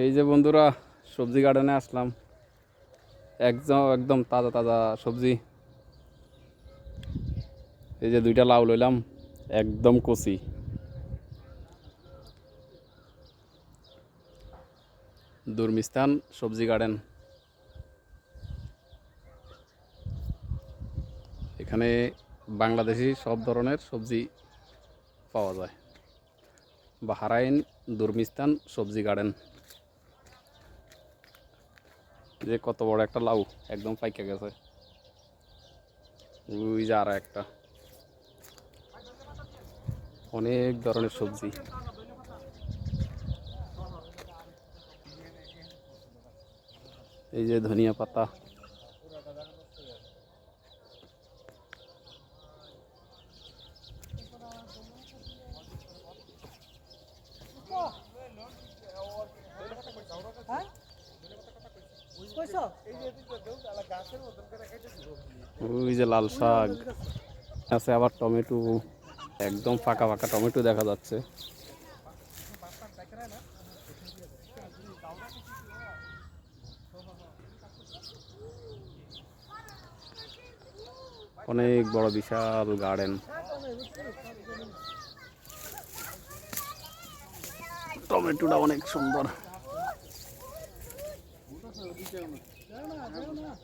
এই যে বন্ধুরা, সবজি গার্ডেনে আসলাম। একদম একদম তাজা তাজা সবজি। এই যে দুইটা লাউ লইলাম, একদম কচি। দুর্মিস্তান সবজি গার্ডেন এখানে বাংলাদেশি সব ধরনের সবজি পাওয়া যায়। বাহারাইন দুর্মিস্তান সবজি গার্ডেন যে কত বড় একটা লাউ, একদম পাইকে গেছে। ওই যে আর একটা। অনেক ধরনের সবজি। এই যে ধনিয়া পাতা। ওই যে লাল শাক, আছে আবার টমেটো, একদম ফাঁকা ফাঁকা টমেটো দেখা যাচ্ছে। অনেক বড় বিশাল গার্ডেন। টমেটোটা অনেক সুন্দর। Değil mi? Değil mi?